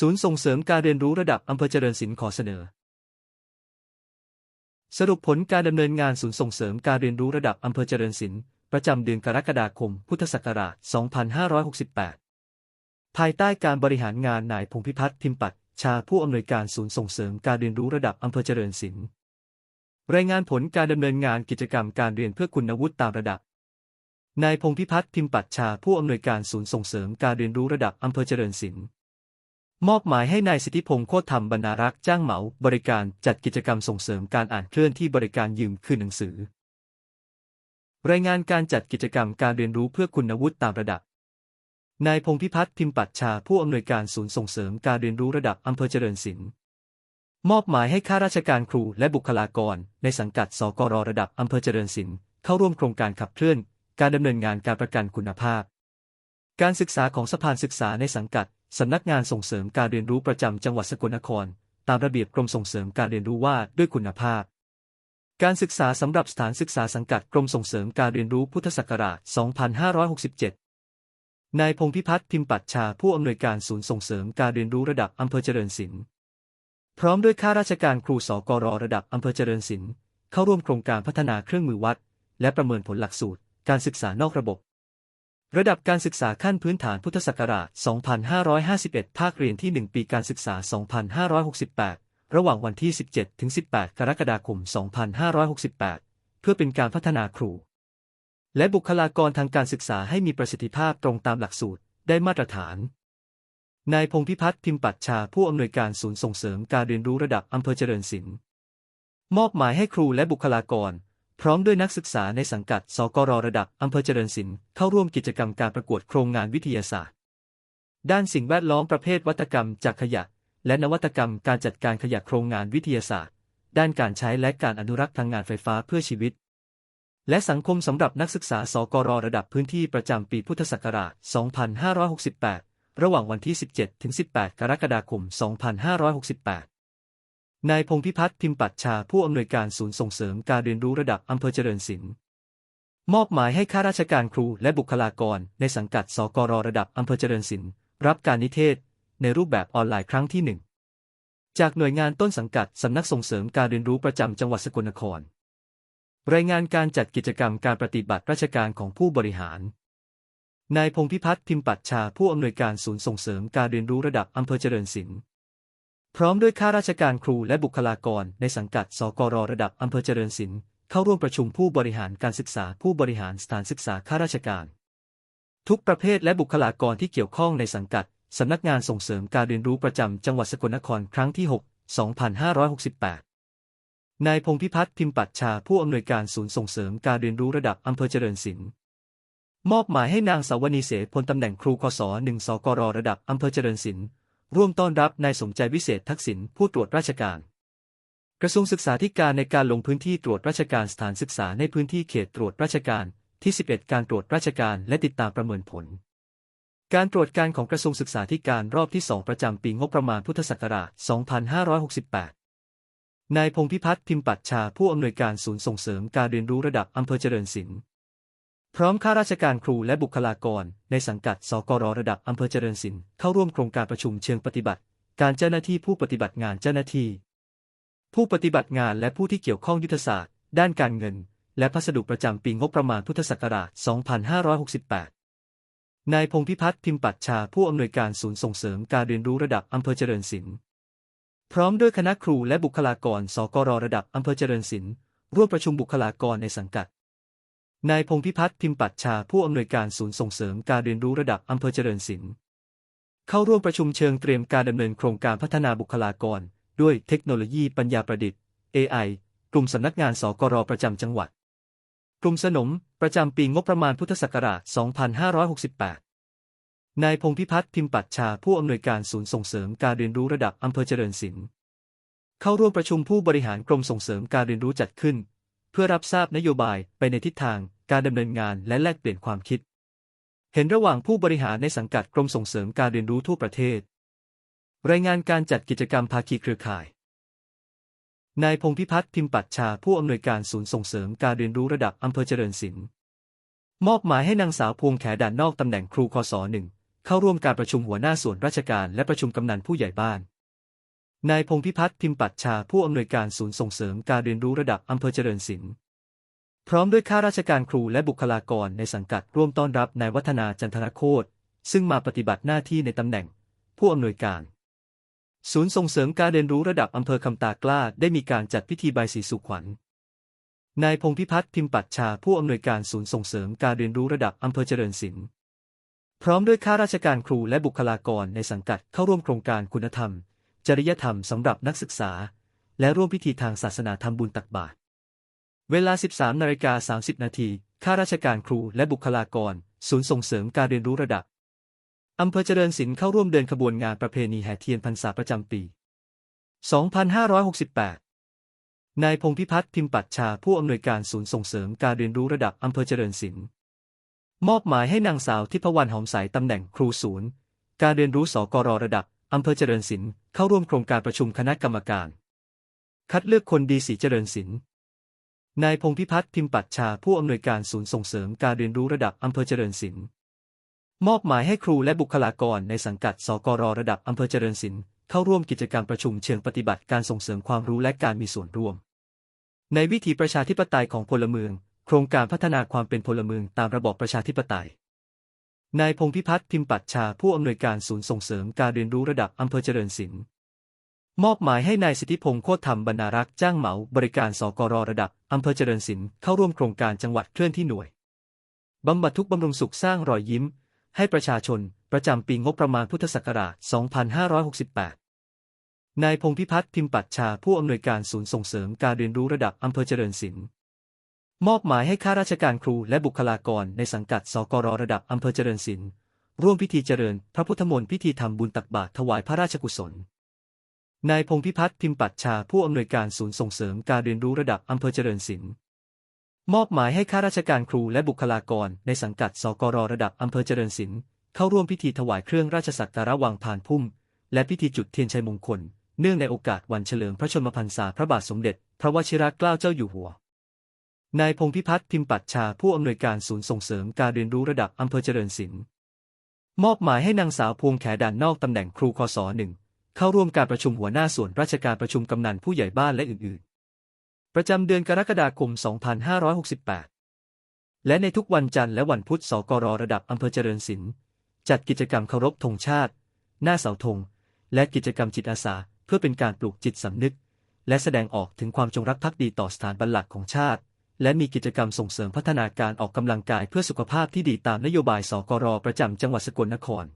ศูนย์ส่งเสริมการเรียนรู้ระดับอำเภอเจริญศิลป์ขอเสนอ สรุปผลการดำเนินงานศูนย์ส่งเสริมการเรียนรู้ระดับอำเภอเจริญศิลป์ประจำเดือนกรกฎาคม พุทธศักราช 2568 ภายใต้การบริหารงานนายพงพิพัฒน์ทิมปัตชาผู้อำนวยการศูนย์ส่งเสริมการเรียนรู้ระดับอำเภอเจริญศิลป์รายงานผลการดำเนินงานกิจกรรมการเรียนเพื่อคุณวุฒิตามระดับนายพงพิพัฒน์ทิมปัตชาผู้อำนวยการศูนย์ส่งเสริมการเรียนรู้ระดับอำเภอเจริญศิลป์ มอบหมายให้นายสิทธิพงศ์โคตรธรรมบรรณารักษ์จ้างเหมา บริการจัดกิจกรรมส่งเสริมการอ่านเคลื่อนที่บริการยืมคืนหนังสือ รายงานการจัดกิจกรรมการเรียนรู้เพื่อคุณวุฒิตามระดับ นายพงพิพัฒน์พิมปัตชาผู้อำนวยการศูนย์ส่งเสริมการเรียนรู้ระดับอำเภอเจริญศิลป์มอบหมายให้ข้าราชการครูและบุคลากร ในสังกัดสกรระดับอำเภอเจริญศิลป์เข้าร่วมโครงการขับเคลื่อน การดำเนินงานการประกันคุณภาพ การศึกษาของสภานศึกษาในสังกัด สำนักงานส่งเสริมการเรียนรู้ประจำจังหวัดสกลนคร ตามระเบียบกรมส่งเสริมการเรียนรู้ว่าด้วยคุณภาพ การศึกษาสำหรับสถานศึกษาสังกัดกรมส่งเสริมการเรียนรู้พุทธศักราช 2567 นายพงพิพัฒน์พิมปัตชาผู้อำนวยการศูนย์ส่งเสริมการเรียนรู้ระดับอำเภอเจริญศิลป์พร้อมด้วยข้าราชการครูสกรระดับอำเภอเจริญศิลป์เข้าร่วมโครงการพัฒนาเครื่องมือวัด และประเมินผลหลักสูตร การศึกษานอกระบบ ระดับการศึกษาขั้นพื้นฐานพุทธศักราช 2551 ภาคเรียนที่ 1 ปีการศึกษา 2568 ระหว่างวันที่ 17 ถึง 18 กรกฎาคม 2568 เพื่อเป็นการพัฒนาครู และบุคลากรทางการศึกษาให้มีประสิทธิภาพตรงตามหลักสูตรได้มาตรฐาน นายพงพิพัฒน์พิมปัตชาผู้อำนวยการศูนย์ส่งเสริมการเรียนรู้ระดับอำเภอเจริญศิลป์มอบหมายให้ครูและบุคลากร พร้อมด้วยนักศึกษาในสังกัด สกรระดับอำเภอเจริญศิลป์เข้าร่วมกิจกรรมการประกวดโครงงานวิทยาศาสตร์ ด้านสิ่งแวดล้อมประเภทวัตกรรมจากขยะ และนวัตกรรมการจัดการขยะโครงงานวิทยาศาสตร์ ด้านการใช้และการอนุรักษ์พลังงานไฟฟ้าเพื่อชีวิต และสังคมสำหรับนักศึกษา สกรระดับพื้นที่ประจำปีพุทธศักราช 2568 ระหว่างวันที่ 17ถึง18 กรกฎาคม 2568 นายพงพิพัฒน์พิมปัตชาผู้อำนวยการศูนย์ส่งเสริมการเรียนรู้ระดับอำเภอเจริญศิลป์มอบหมายให้ข้าราชการครูและบุคลากร ในสังกัดสกรระดับอำเภอเจริญศิลป์รับการนิเทศ ในรูปแบบออนไลน์ครั้งที่หนึ่งจากหน่วยงานต้นสังกัดสำนักส่งเสริมการเรียนรู้ประจำจังหวัดสกลนคร รายงานการจัดกิจกรรมการปฏิบัติราชการของผู้บริหาร นายพงพิพัฒน์พิมปัตชาผู้อำนวยการศูนย์ส่งเสริมการเรียนรู้ระดับอำเภอเจริญศิลป์ พร้อมด้วยข้าราชการครูและบุคลากรในสังกัด สกรระดับอำเภอเจริญศิลป์เข้าร่วมประชุมผู้บริหารการศึกษาผู้บริหารสถานศึกษาข้าราชการ ทุกประเภทและบุคลากรที่เกี่ยวข้องในสังกัดสำนักงานส่งเสริมการเรียนรู้ประจำจังหวัดสกลนครครั้งที่ 6 2568 นายพงพิพัฒน์พิมปัตชาผู้อำนวยการศูนย์ส่งเสริมการเรียนรู้ระดับอำเภอเจริญศิลป์มอบหมายให้นางสาวนีเสพลตำแหน่งครูคศ1สกรระดับอำเภอเจริญศิลป์ ร่วมต้อนรับนายสมใจวิเศษทักษิณผู้ตรวจราชการ กระทรวงศึกษาธิการในการลงพื้นที่ตรวจราชการสถานศึกษาในพื้นที่เขตตรวจราชการที่ 11 การตรวจราชการและติดตามประเมินผล การตรวจการของกระทรวงศึกษาธิการรอบที่ 2 ประจำปีงบประมาณพุทธศักราช 2568 นายพงพิพัฒน์พิมปัตชาผู้อำนวยการศูนย์ส่งเสริมการเรียนรู้ระดับอำเภอเจริญศิลป์ พร้อมข้าราชการครูและบุคลากร ในสังกัด สกรระดับอำเภอเจริญศิลป์เข้าร่วมโครงการประชุมเชิงปฏิบัติ การเจ้าหน้าที่ผู้ปฏิบัติงานเจ้าหน้าที่ ผู้ปฏิบัติงานและผู้ที่เกี่ยวข้องยุทธศาสตร์ ด้านการเงิน และพัสดุประจำปีงบประมาณพุทธศักราช 2568 นายพงพิพัฒน์พิมปัตชาผู้อำนวยการศูนย์ส่งเสริมการเรียนรู้ระดับอำเภอเจริญศิลป์พร้อมด้วยคณะครูและบุคลากร สกรระดับอำเภอเจริญศิลป์ร่วมประชุมบุคลากรในสังกัด นายพงพิพัฒน์พิมปัตชาผู้อำนวยการศูนย์ส่งเสริมการเรียนรู้ระดับอำเภอเจริญศิลป์เข้าร่วมประชุมเชิงเตรียมการดำเนินโครงการพัฒนาบุคลากร ด้วยเทคโนโลยีปัญญาประดิษฐ์ AI กลุ่มสำนักงานสกรประจำจังหวัด กลุ่มสนม ประจำปีงบประมาณพุทธศักราช 2568 นายพงพิพัฒน์พิมปัตชาผู้อำนวยการศูนย์ส่งเสริมการเรียนรู้ระดับอำเภอเจริญศิลป์เข้าร่วมประชุมผู้บริหารกรมส่งเสริมการเรียนรู้จัดขึ้น เพื่อรับทราบนโยบายไปในทิศทาง การดำเนินงานและแลกเปลี่ยนความคิด เห็นระหว่างผู้บริหารในสังกัดกรมส่งเสริมการเรียนรู้ทั่วประเทศ รายงานการจัดกิจกรรมภาคีเครือข่าย นายพงพิพัฒน์พิมปัตชาผู้อำนวยการศูนย์ส่งเสริมการเรียนรู้ระดับอำเภอเจริญศิลป์มอบหมายให้นางสาวพวงแขด่านนอกตำแหน่งครูคศหนึ่งเข้าร่วมการประชุมหัวหน้าส่วนราชการและประชุมกำนันผู้ใหญ่บ้านนายพงพิพัฒน์พิมพ์ปัชชาผู้อำนวยการศูนย์ส่งเสริมการเรียนรู้ระดับอำเภอเจริญศิลป์ พร้อมด้วยข้าราชการครูและบุคลากรในสังกัดร่วมต้อนรับนายวัฒนาจันทนโคตรซึ่งมาปฏิบัติหน้าที่ในตำแหน่ง ผู้อำนวยการ ศูนย์ส่งเสริมการเรียนรู้ระดับอำเภอคำตากล้าได้มีการจัดพิธีใบายสีสุขวัญนายพงพิพัฒน์พิมพ์ปัชชาผู้อำนวยการศูนย์ส่งเสริมการเรียนรู้ระดับอำเภอเจริญศิลป์พร้อมด้วยข้าราชการครูและบุคลากรในสังกัดเข้าร่วมโครงการคุณธรรม จริยธรรมสำหรับนักศึกษา และร่วมพิธีทางศาสนาทำบุญตักบาตร เวลา 13นาฬิกา30 นาที ข้าราชการครูและบุคลากร ศูนย์ส่งเสริมการเรียนรู้ระดับ อำเภอเจริญศิลป์เข้าร่วมเดินขบวนงานประเพณีแห่เทียนพรรษาประจำปี 2568 นายพงพิพัฒน์พิมพ์ปัชชาผู้อำนวยการศูนย์ส่งเสริมการเรียนรู้ระดับอำเภอเจริญศิลป์มอบหมายให้นางสาวทิพวรรณหอมใสตำแหน่งครูศูนย์ การเรียนรู้สกรระดับอำเภอเจริญศิลป์เข้าร่วมโครงการประชุมคณะกรรมการ คัดเลือกคนดีสีเจริญศิลป์ นายพงพิพัฒน์พิมพ์ปัชชาผู้อำนวยการศูนย์ส่งเสริมการเรียนรู้ระดับอำเภอเจริญศิลป์มอบหมายให้ครูและบุคลากรในสังกัด สกรระดับอำเภอเจริญศิลป์เข้าร่วมกิจกรรมประชุมเชิงปฏิบัติการส่งเสริมความรู้และการมีส่วนร่วม ในวิถีประชาธิปไตยของพลเมือง โครงการพัฒนาความเป็นพลเมืองตามระบอบประชาธิปไตย นายพงพิพัฒน์พิมพ์ปัชชาผู้อำนวยการศูนย์ส่งเสริมการเรียนรู้ระดับอำเภอเจริญศิลป์ มอบหมายให้นายสิทธิพงศ์โคตรธรรมบรรณารักษ์จ้างเหมา บริการสกรระดับอำเภอเจริญศิลป์เข้าร่วมโครงการจังหวัดเคลื่อนที่หน่วยบำบัดทุกบำรุงสุขสร้างรอยยิ้ม ให้ประชาชน ประจำปีงบประมาณพุทธศักราช 2568 นายพงพิพัฒน์พิมพ์ปัชชาผู้อำนวยการศูนย์ส่งเสริมการเรียนรู้ระดับอำเภอเจริญศิลป์มอบหมายให้ข้าราชการครูและบุคลากรในสังกัดสกรระดับอำเภอเจริญศิลป์ร่วมพิธีเจริญ พระพุทธมนต์พิธีทำบุญตักบาตรถวายพระราชกุศล นายพงพิพัฒน์พิมพ์ปัชชาผู้อำนวยการศูนย์ส่งเสริมการเรียนรู้ระดับอำเภอเจริญศิลป์มอบหมายให้ข้าราชการครูและบุคลากรในสังกัดสกรระดับอำเภอเจริญศิลป์เข้าร่วมพิธีถวายเครื่องราชสักการะวางพานพุ่ม และพิธีจุดเทียนชัยมงคล เนื่องในโอกาสวันเฉลิมพระชนมพรรษาพระบาทสมเด็จ พระวชิรเกล้าเจ้าอยู่หัว นายพงพิพัฒน์พิมพ์ปัชชาผู้อำนวยการศูนย์ส่งเสริมการเรียนรู้ระดับอำเภอเจริญศิลป์มอบหมายให้นางสาวพวงแขด่านนอกตำแหน่งครูคศหนึ่ง เข้าร่วมการประชุมหัวหน้าส่วนราชการประชุมกำนันผู้ใหญ่บ้านและอื่นๆ ประจำเดือนกรกฎาคม 2568 และในทุกวันจันทร์และวันพุธสกรระดับอำเภอเจริญศิลป์จัดกิจกรรมเคารพธงชาติ หน้าเสาธง และกิจกรรมจิตอาสา เพื่อเป็นการปลูกจิตสำนึก และแสดงออกถึงความจงรักภักดีต่อสถานบัลลังก์ของชาติ และมีกิจกรรมส่งเสริมพัฒนาการออกกำลังกายเพื่อสุขภาพที่ดีตามนโยบายสกรประจำจังหวัดสกลนคร